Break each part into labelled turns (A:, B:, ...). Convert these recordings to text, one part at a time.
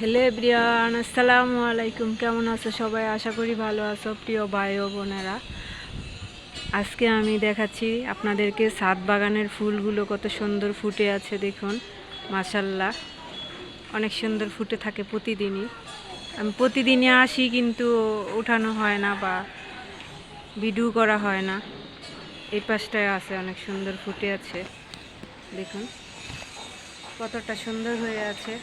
A: Hello everyone, আসসালামু আলাইকুম। কেমন আছো সবাই? আশা করি ভালো আছো প্রিয় ভাই ও বোনেরা। আজকে আমি দেখাচ্ছি আপনাদেরকে সাত বাগানের ফুলগুলো কত সুন্দর ফুটে আছে, দেখুন। মাসাল্লাহ অনেক সুন্দর ফুটে থাকে প্রতিদিনই। আমি প্রতিদিনই আসি কিন্তু ওঠানো হয় না বা ভিডিও করা হয় না। এই পাশটায় আছে, অনেক সুন্দর ফুটে আছে। দেখুন, কতটা সুন্দর হয়ে আছে।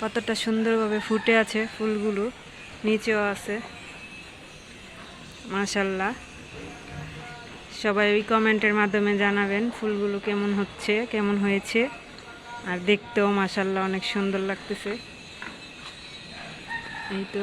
A: কতটা সুন্দরভাবে ফুটে আছে, ফুলগুলো নিচেও আছে। মাশাল্লাহ সবাই ওই কমেন্টের মাধ্যমে জানাবেন ফুলগুলো কেমন হচ্ছে, কেমন হয়েছে। আর দেখতেও মাশাল্লাহ অনেক সুন্দর লাগতেছে। এই তো।